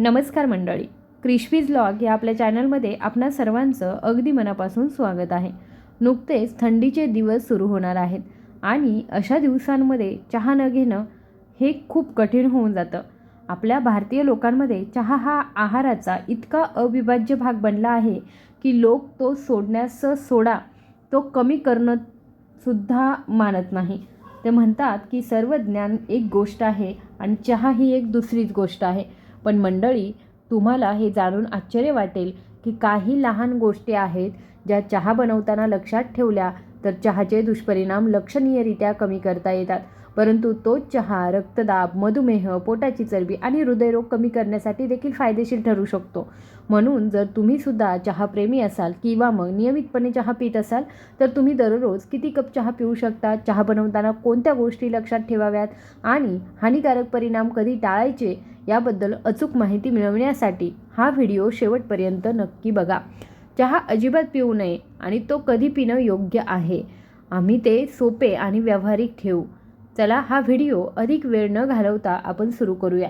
नमस्कार मंडळी. क्रिशवीज लॉग या आपल्या चॅनलमध्ये आपणा सर्वांचं अगदी मनापासून स्वागत आहे. नुकतेच थंडीचे दिवस सुरू होणार आहेत आणि अशा दिवसांमध्ये चहा न घेणं हे खूप कठीण होऊन जातं. आपल्या भारतीय लोकांमध्ये चहा हा आहाराचा इतका अविभाज्य भाग बनला आहे की लोक तो सोडण्यास सोडा तो कमी करणं सुद्धा मानत नाही. ते म्हणतात की सर्व ज्ञान एक गोष्ट आहे आणि चहा ही एक दुसरीच गोष्ट आहे. पण मंडळी तुम्हाला हे जाणून आश्चर्य वाटेल की काही लहान गोष्टी आहेत ज्या चहा बनवताना लक्षात ठेवल्या तर चहाचे दुष्परिणाम लक्षणीयरित्या कमी करता येतात. परंतु तोच चहा रक्तदाब मधुमेह पोटाची चरबी आणि हृदयरोग कमी करण्यासाठी देखील फायदेशीर ठरू शकतो. म्हणून जर तुम्ही सुद्धा चहाप्रेमी असाल किंवा मग नियमितपणे चहा पित असाल तर तुम्ही दररोज किती कप चहा पिऊ शकता? चहा बनवताना कोणत्या गोष्टी लक्षात ठेवाव्यात? आणि हानिकारक परिणाम कधी टाळायचे? याबद्दल अचूक माहिती मिळवण्यासाठी हा व्हिडिओ शेवटपर्यंत नक्की बघा. चहा अजिबात पिऊ नये आणि तो कधी पिणं योग्य आहे. आम्ही ते सोपे आणि व्यावहारिक ठेवू. चला हा व्हिडिओ अधिक वेळ न घालवता आपण सुरू करूया.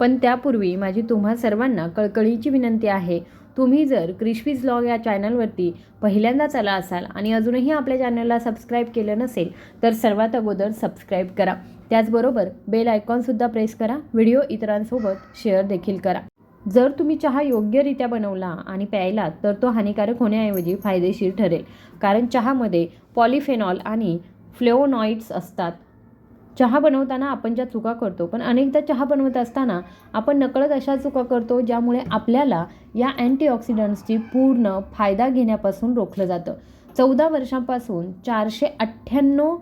पण त्यापूर्वी माझी तुम्हा सर्वांना कळकळीची विनंती आहे तुम्ही जर क्रिशवीज लॉग या चॅनलवरती पहिल्यांदाच आला असाल आणि अजूनही आपल्या चॅनलला सबस्क्राईब केलं नसेल तर सर्वात अगोदर सबस्क्राईब करा. त्याचबरोबर बेल आयकॉनसुद्धा प्रेस करा व्हिडिओ इतरांसोबत शेअर देखील करा. जर तुम्ही चहा योग्यरित्या बनवला आणि प्यायला तर तो हानिकारक होण्याऐवजी फायदेशीर ठरेल कारण चहामध्ये पॉलिफेनॉल आणि फ्लेओनॉइड्स असतात. चहा बनवताना आपण ज्या चुका करतो पण अनेकदा चहा बनवत असताना आपण नकळत अशा चुका करतो ज्यामुळे आपल्याला या अँटीऑक्सिडंट्सची पूर्ण फायदा घेण्यापासून रोखलं जातं. चौदा वर्षांपासून चारशे अठ्ठ्याण्णव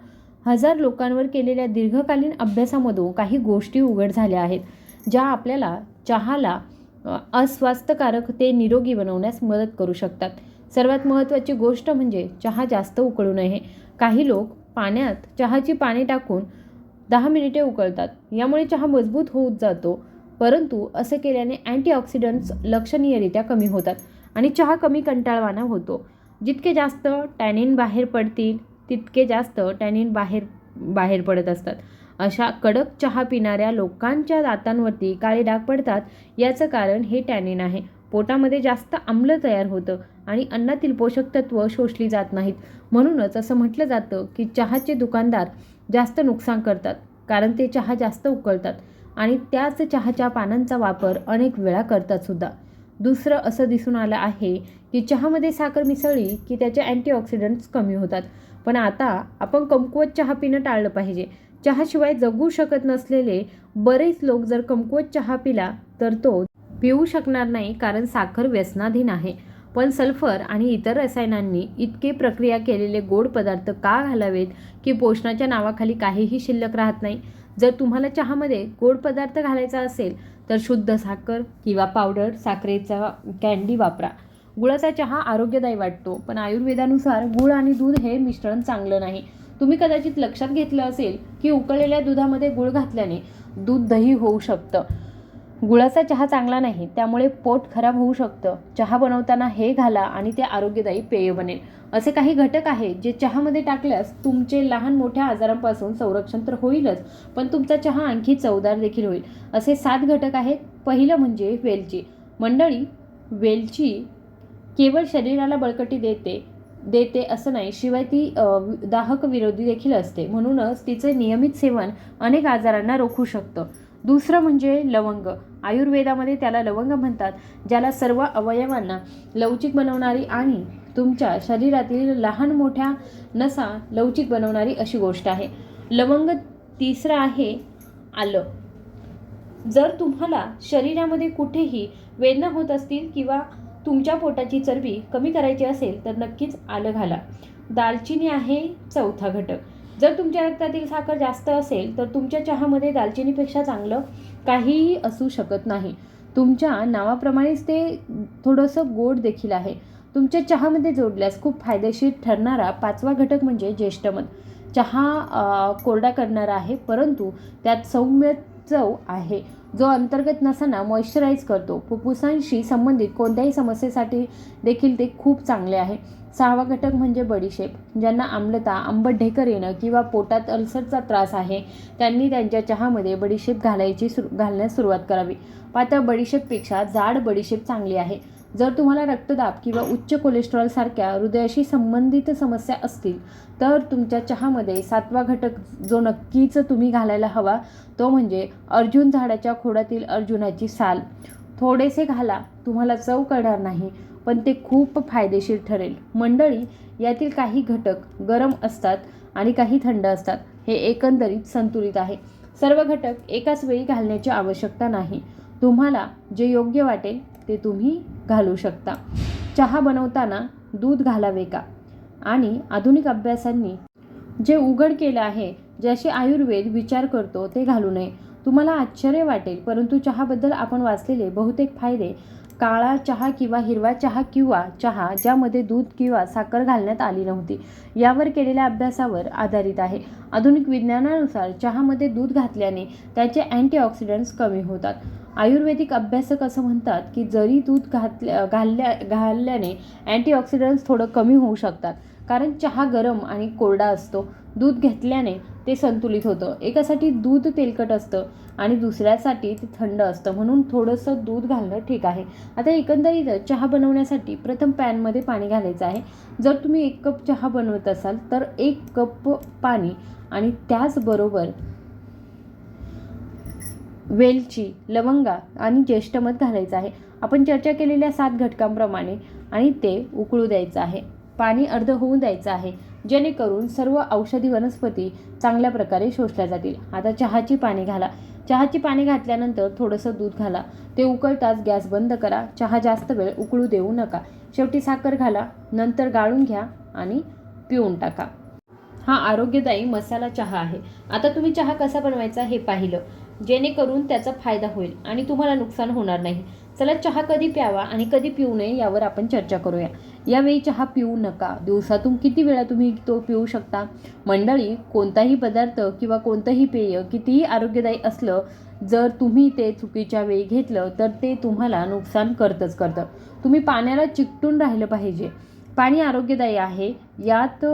हजार लोकांवर केलेल्या दीर्घकालीन अभ्यासामधून काही गोष्टी उघड झाल्या आहेत ज्या आपल्याला चहाला अस्वास्थ्यकारक ते निरोगी बनवण्यास मदत करू शकतात. सर्वात महत्त्वाची गोष्ट म्हणजे चहा जास्त उकळू नये. काही लोक पाण्यात चहाची पाने टाकून दहा मिनिटे उकळतात. यामुळे चहा मजबूत होत जातो. परंतु असे केल्याने अँटीऑक्सिडंट्स लक्षणीयरित्या कमी होतात आणि चहा कमी कंटाळवाना होतो. जितके जास्त टॅनिन बाहेर पडतील तितके जास्त टॅनिन बाहेर बाहेर पडत असतात. अशा कडक चहा पिणाऱ्या लोकांच्या दातांवरती काळे डाग पडतात. याचं कारण हे टॅनिन आहे. पोटामध्ये जास्त आम्ल तयार होतं आणि अन्नातील पोषक तत्व शोषली जात नाहीत. म्हणूनच असं म्हटलं जातं की चहाचे दुकानदार जास्त नुकसान करतात कारण ते चहा जास्त उकळतात आणि त्याच चहाच्या पानांचा वापर अनेक वेळा करतात सुद्धा. दुसरं असं दिसून आलं आहे की चहामध्ये साखर मिसळली की त्याचे अँटीऑक्सिडंट्स कमी होतात. पण आता आपण कमकुवत चहा पिणं टाळलं पाहिजे. चहाशिवाय जगू शकत नसलेले बरेच लोक जर कमकुवत चहा पिला तर तो पिऊ शकणार नाही कारण साखर व्यसनाधीन आहे. पण सल्फर आणि इतर रसायनांनी इतके प्रक्रिया केलेले गोड पदार्थ का घालावेत की पोषणाच्या नावाखाली काहीही शिल्लक राहत नाही? जर तुम्हाला चहामध्ये गोड पदार्थ घालायचा असेल तर शुद्ध साखर किंवा पावडर साखरेचा कॅन्डी वापरा. गुळाचा चहा आरोग्यदायी वाटतो पण आयुर्वेदानुसार गुळ आणि दूध हे मिश्रण चांगलं नाही. तुम्ही कदाचित लक्षात घेतलं असेल की उकळलेल्या दुधामध्ये गुळ घातल्याने दूध दही होऊ शकतं. गुळाचा चहा चांगला नाही त्यामुळे पोट खराब होऊ शकतं. चहा बनवताना हे घाला आणि ते आरोग्यदायी पेय बनेल. असे काही घटक आहेत जे चहामध्ये टाकल्यास तुमचे लहान मोठ्या आजारांपासून संरक्षण तर होईलच पण तुमचा चहा आणखी चवदार देखील होईल. असे सात घटक आहेत. पहिलं म्हणजे वेलची. मंडळी वेलची केवळ शरीराला बळकटी देते देते असं नाही शिवाय ती दाहक विरोधी देखील असते. म्हणूनच तिचे नियमित सेवन अनेक आजारांना रोखू शकतं. दुसरं म्हणजे लवंग. आयुर्वेदामध्ये त्याला लवंग म्हणतात ज्याला सर्व अवयवांना लवचिक बनवणारी आणि तुमच्या शरीरातील लहान मोठ्या नसा लवचिक बनवणारी अशी गोष्ट आहे. लवंग तिसरं आहे आलं. जर तुम्हाला शरीरामध्ये कुठेही वेदना होत असतील किंवा तुमच्या पोटाची चरबी कमी करायची असेल तर नक्कीच आलं घाला. दालचिनी आहे चौथा घटक. जर तुमच्या रक्तातील साखर जास्त असेल तर तुमच्या चहामध्ये दालचिनीपेक्षा चांगलं काहीही असू शकत नाही. तुमच्या नावाप्रमाणेच ते थोडंसं गोड देखील आहे. तुमच्या चहामध्ये जोडल्यास खूप फायदेशीर ठरणारा पाचवा घटक म्हणजे ज्येष्ठमध चहा कोरडा करणारा आहे परंतु त्यात सौम्य चव आहे. जो अंतर्गत नसांना मॉइश्चराईज करतो. फुफ्फुसांशी संबंधित कोणत्याही समस्येसाठी देखील ते खूप चांगले आहे. सहावा घटक म्हणजे बडीशेप ज्यांना आम्लता आंबट ढेकर येणं किंवा पोटात अल्सरचा त्रास आहे त्यांनी त्यांच्या चहामध्ये बडीशेप घालायची सुरू घालण्यास सुरुवात करावी. पातळ बडीशेपपेक्षा जाड बडीशेप चांगली आहे. जर तुम्हाला रक्तदाब किंवा उच्च कोलेस्ट्रॉलसारख्या हृदयाशी संबंधित समस्या असतील तर तुमच्या चहामध्ये सातवा घटक जो नक्कीच तुम्ही घालायला हवा तो म्हणजे अर्जुन झाडाच्या खोडातील अर्जुनाची साल. थोडेसे घाला तुम्हाला चव कळणार नाही पण ते खूप फायदेशीर ठरेल. मंडळी यातील काही घटक गरम असतात आणि काही थंड असतात हे एकंदरीत संतुलित आहे. सर्व घटक एकाच वेळी घालण्याची आवश्यकता नाही. तुम्हाला जे योग्य वाटेल ते तुम्ही घालू शकता. चहा बनवताना दूध घालावे का? आणि आधुनिक अभ्यासांनी जे उघड केलं आहे ज्याशी आयुर्वेद विचार करतो ते घालू नये. तुम्हाला आश्चर्य वाटेल परंतु चहाबद्दल आपण वाचलेले बहुतेक फायदे काळा चहा किंवा हिरवा चहा किंवा चहा ज्यामध्ये दूध किंवा साखर घालण्यात आली नव्हती यावर केलेल्या अभ्यासावर आधारित आहे. आधुनिक विज्ञानानुसार चहामध्ये दूध घातल्याने त्याचे अँटीऑक्सिडंट्स कमी होतात. आयुर्वेदिक अभ्यासक असं म्हणतात की जरी दूध घातल्या घालल्या घालल्याने अँटीऑक्सिडंट्स थोडं कमी होऊ शकतात कारण चहा गरम आणि कोरडा असतो. दूध घेतल्याने ते संतुलित होतं. एकासाठी दूध तेलकट असतं आणि दुसऱ्यासाठी ते थंड असतं. म्हणून थोडंसं दूध घालणं ठीक आहे. आता एकंदरीत चहा बनवण्यासाठी प्रथम पॅनमध्ये पाणी घालायचं आहे. जर तुम्ही एक कप चहा बनवत असाल तर एक कप पाणी आणि त्याचबरोबर वेलची लवंगा आणि ज्येष्ठमध घालायचं आहे. आपण चर्चा केलेल्या सात घटकांप्रमाणे आणि ते उकळू द्यायचं आहे. पाणी अर्ध होऊन द्यायचं आहे. जेणेकरून सर्व औषधी वनस्पती चांगल्या प्रकारे शोषल्या जातील. आता चहाची पाणी घाला. चहाची पाणी घातल्यानंतर थोडंसं दूध घाला. ते उकळताच गॅस बंद करा. चहा जास्त वेळ उकळू देऊ नका. शेवटी साखर घाला. नंतर गाळून घ्या आणि पिऊन टाका. हा आरोग्यदायी मसाला चहा आहे. आता तुम्ही चहा कसा बनवायचा हे पाहिलं. जेणेकरून त्याचा फायदा होईल आणि तुम्हाला नुकसान होणार नाही. चला चहा कधी प्यावा आणि कधी पिऊ नये यावर आपण चर्चा करूया. यावेळी चहा पिऊ नका. दिवसातून किती वेळा तुम्ही तो पिऊ शकता? मंडळी कोणताही पदार्थ किंवा कोणतंही पेय कितीही आरोग्यदायी असलं जर तुम्ही ते चुकीच्या वेळी घेतलं तर ते तुम्हाला नुकसान करतंच करतं. तुम्ही पाण्याला चिकटून राहिलं पाहिजे. पाणी आरोग्यदायी आहे यात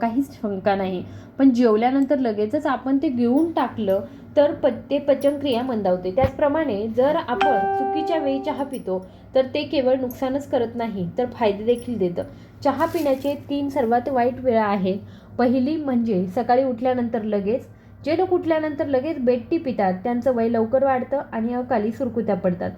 काहीच शंका नाही. पण जेवल्यानंतर लगेचच आपण ते घेऊन टाकलं तर प ते पचनक्रिया मंदावते. त्याचप्रमाणे जर आपण चुकीच्या वेळी चहा पितो तर ते केवळ नुकसानच करत नाही तर फायदे देखील देतं. चहा पिण्याचे तीन सर्वात वाईट वेळा आहेत. पहिली म्हणजे सकाळी उठल्यानंतर लगेच. जे लोक उठल्यानंतर लगेच बेड पितात त्यांचं वय लवकर वाढतं आणि अकाली सुरकुत्या पडतात.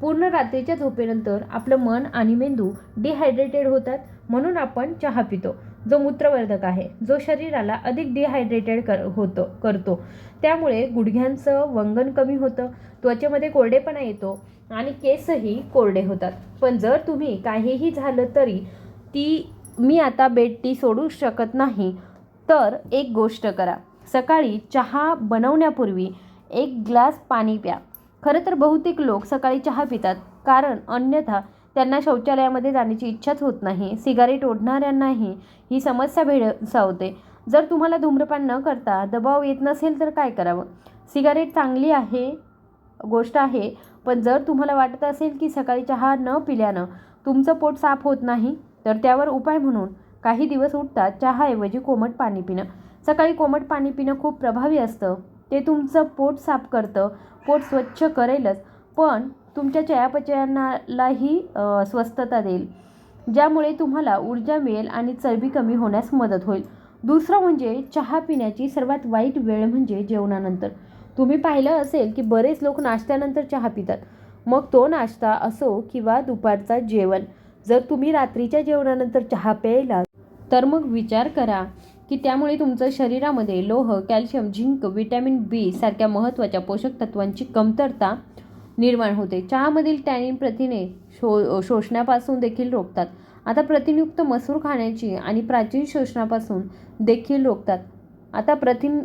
पूर्ण रात्रीच्या झोपेनंतर आपलं मन आणि मेंदू डिहायड्रेटेड होतात. म्हणून आपण चहा पितो जो मूत्रवर्धक आहे जो शरीराला अधिक डिहायड्रेटेड कर होतो करतो. त्यामुळे गुडघ्यांचं वंगण कमी होतं त्वचेमध्ये कोरडेपणा येतो आणि केसही कोरडे होतात. पण जर तुम्ही काहीही झालं तरी ती मी आता बेड टी सोडू शकत नाही तर एक गोष्ट करा. सकाळी चहा बनवण्यापूर्वी एक ग्लास पाणी प्या. खरं तर बहुतेक लोक सकाळी चहा पितात कारण अन्यथा त्यांना शौचालयामध्ये जाण्याची इच्छाच होत नाही सिगारेट ओढणाऱ्यांनाही ही समस्या भेडसावते. जर तुम्हाला धूम्रपान न करता दबाव येत नसेल तर काय करावं? सिगारेट चांगली आहे गोष्ट आहे पण जर तुम्हाला वाटत असेल की सकाळी चहा न पिल्यानं तुमचं पोट साफ होत नाही तर त्यावर उपाय म्हणून काही दिवस उठतात चहाऐवजी कोमट पाणी पिणं. सकाळी कोमट पाणी पिणं खूप प्रभावी असतं. ते तुमचं पोट साफ करतं पोट स्वच्छ करेलच पण तुमच्या चयापचयनालाही स्वस्थता देईल. ज्यामुळे तुम्हाला ऊर्जा मिळेल आणि चरबी कमी होण्यास मदत होईल. दुसरं म्हणजे चहा पिण्याची सर्वात वाईट वेळ म्हणजे जेवणानंतर. तुम्ही पाहिलं असेल की बरेच लोक नाश्त्यानंतर चहा पितात. मग तो नाश्ता असो किंवा दुपारचा जेवण. जर तुम्ही रात्रीच्या जेवणानंतर चहा प्यायला तर मग विचार करा. की त्यामुळे तुमचं शरीरामध्ये लोह कॅल्शियम झिंक विटॅमिन बी सारख्या महत्त्वाच्या पोषक तत्वांची कमतरता निर्माण होते. चहामधील टॅनिन प्रथिने शो शोषण्यापासून देखील रोखतात. आता प्रथिनयुक्त मसूर खाण्याची आणि प्राचीन शोषणापासून देखील रोखतात. आता प्रथिन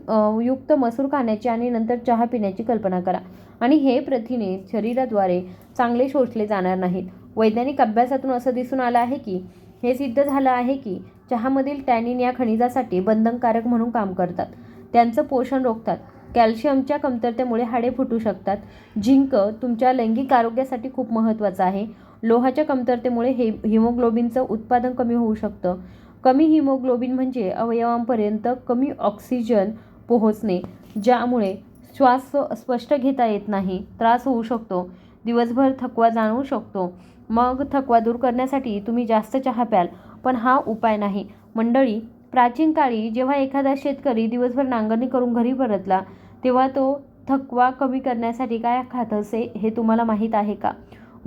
युक्त मसूर खाण्याची आणि नंतर चहा पिण्याची कल्पना करा. आणि हे प्रथिने शरीराद्वारे चांगले शोषले जाणार नाहीत. वैज्ञानिक अभ्यासातून असं दिसून आलं आहे की हे सिद्ध झालं आहे की चहामधील टॅनिन या खनिजासाठी बंधनकारक म्हणून काम करतात. त्यांचं पोषण रोखतात. कॅल्शियमच्या कमतरतेमुळे हाडे फुटू शकतात. झिंक तुमच्या लैंगिक आरोग्यासाठी खूप महत्त्वाचं आहे. लोहाच्या कमतरतेमुळे हे हिमोग्लोबिनचं उत्पादन कमी होऊ शकतं. कमी हिमोग्लोबिन म्हणजे अवयवांपर्यंत कमी ऑक्सिजन पोहोचणे ज्यामुळे श्वास स्पष्ट घेता येत नाही त्रास होऊ शकतो. दिवसभर थकवा जाणवू शकतो. मग थकवा दूर करण्यासाठी तुम्ही जास्त चहा प्याल पण हा उपाय नाही. मंडळी प्राचीन काळी जेव्हा एखादा शेतकरी दिवसभर नांगरणी करून घरी परतला तेव्हा तो थकवा कमी करण्यासाठी काय खात असे हे तुम्हाला माहीत आहे का?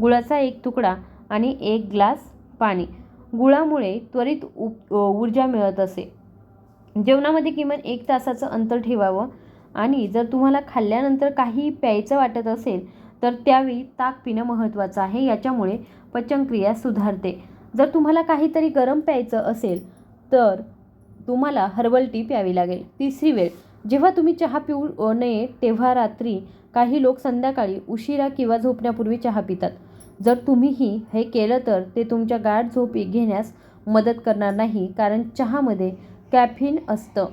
गुळाचा एक तुकडा आणि एक ग्लास पाणी. गुळामुळे त्वरित उप ऊर्जा मिळत असे. जेवणामध्ये किमान एक तासाचं अंतर ठेवावं आणि जर तुम्हाला खाल्ल्यानंतर काही प्यायचं वाटत असेल तर त्यावेळी ताक पिणं महत्त्वाचं आहे. याच्यामुळे पचनक्रिया सुधारते. जर तुम्हाला काहीतरी गरम प्यायचं असेल तर तुम्हाला हर्बल टी प्यावी लागेल. तिसरी वेळ जेव्हा तुम्ही चहा पिऊ नये तेव्हा रात्री काही लोक संध्याकाळी उशिरा किंवा झोपण्यापूर्वी चहा पितात. जर तुम्हीही हे केलं तर ते तुमच्या गाठ झोप घेण्यास मदत करणार नाही कारण चहामध्ये कॅफिन असतं.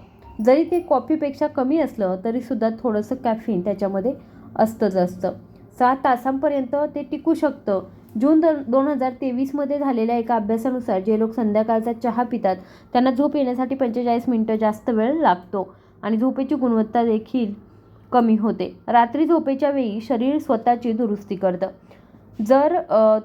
जरी ते कॉफीपेक्षा कमी असलं तरीसुद्धा थोडंसं कॅफिन त्याच्यामध्ये असतंच असतं. सात तासांपर्यंत ते टिकू शकतं. जून दर दोन हजार तेवीसमध्ये झालेल्या एका अभ्यासानुसार जे लोक संध्याकाळचा चहा पितात त्यांना झोप येण्यासाठी पंचेचाळीस मिनटं जास्त वेळ लागतो आणि झोपेची गुणवत्ता देखील कमी होते. रात्री झोपेच्या वेळी शरीर स्वतःची दुरुस्ती करतं. जर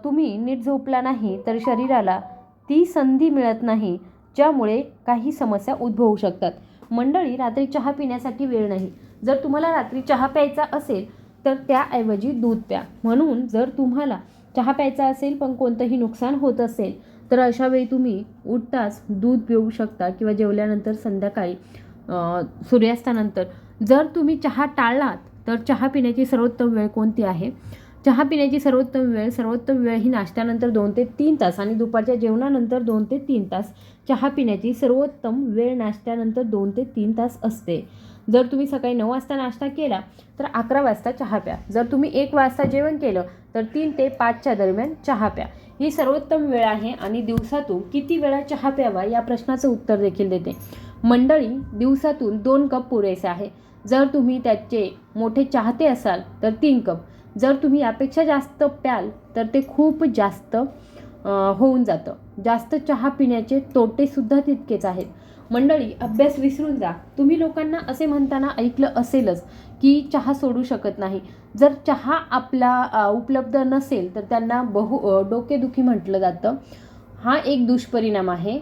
तुम्ही नीट झोपला नाही तर शरीराला ती संधी मिळत नाही ज्यामुळे काही समस्या उद्भवू शकतात. मंडळी रात्री चहा पिण्यासाठी वेळ नाही. जर तुम्हाला रात्री चहा प्यायचा असेल तर त्याऐवजी दूध प्या. म्हणून जर तुम्हाला चहा प्यायचा असेल पण कोणतंही नुकसान होत असेल तर अशा वेळी तुम्ही उठताच दूध पिऊ शकता किंवा जेवल्यानंतर संध्याकाळी सूर्यास्तानंतर. जर तुम्ही चहा टाळलात तर चहा पिण्याची सर्वोत्तम वेळ कोणती आहे? चहा पिण्याची सर्वोत्तम वेळ सर्वोत्तम वेळ ही नाश्त्यानंतर दोन ते तीन तास आणि दुपारच्या जेवणानंतर दोन ते तीन तास. चहा पिण्याची सर्वोत्तम वेळ नाश्त्यानंतर दोन ते तीन तास असते. जर तुम्ही सकाळी नऊ वाजता नाश्ता केला तर अकरा वाजता चहा प्या. जर तुम्ही एक वाजता जेवण केलं तर तीन ते पाचच्या दरम्यान चहा प्या. ही सर्वोत्तम वेळ आहे आणि दिवसातून किती वेळा चहा प्यावा या प्रश्नाचं उत्तर देखील देते. मंडळी दिवसातून दोन कप पुरेसे आहे. जर तुम्ही त्याचे मोठे चाहते असाल तर तीन कप. जर तुम्ही यापेक्षा जास्त प्याल तर ते खूप जास्त होऊन जातं. जास्त चहा पिण्याचे तोटेसुद्धा तितकेच आहेत. मंडळी अभ्यास विसरून जा. तुम्ही लोकांना असे म्हणताना ऐकलं असेलच की चहा सोडू शकत नाही. जर चहा आपला उपलब्ध नसेल तर त्यांना बहु डोकेदुखी म्हटलं जातं. हा एक दुष्परिणाम आहे.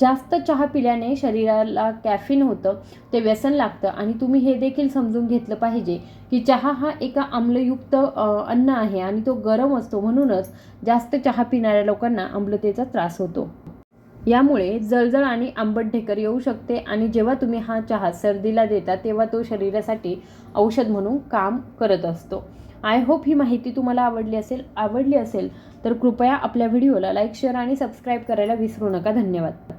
जास्त चहा पिल्याने शरीराला कॅफिन होतं ते व्यसन लागतं. आणि तुम्ही हे देखील समजून घेतलं पाहिजे की चहा हा एका आम्लयुक्त अन्न आहे आणि तो गरम असतो. म्हणूनच जास्त चहा पिणाऱ्या लोकांना आम्लतेचा त्रास होतो. यामुळे जळजळ आणि आंबट ढेकर येऊ शकते आणि जेव्हा तुम्ही हा चहा सर्दीला देता तेव्हा तो शरीरासाठी औषध म्हणून काम करत असतो. आय होप ही माहिती तुम्हाला आवडली असेल आवडली असेल तर कृपया आपल्या व्हिडिओला लाईक शेअर आणि सबस्क्राईब करायला विसरू नका. धन्यवाद.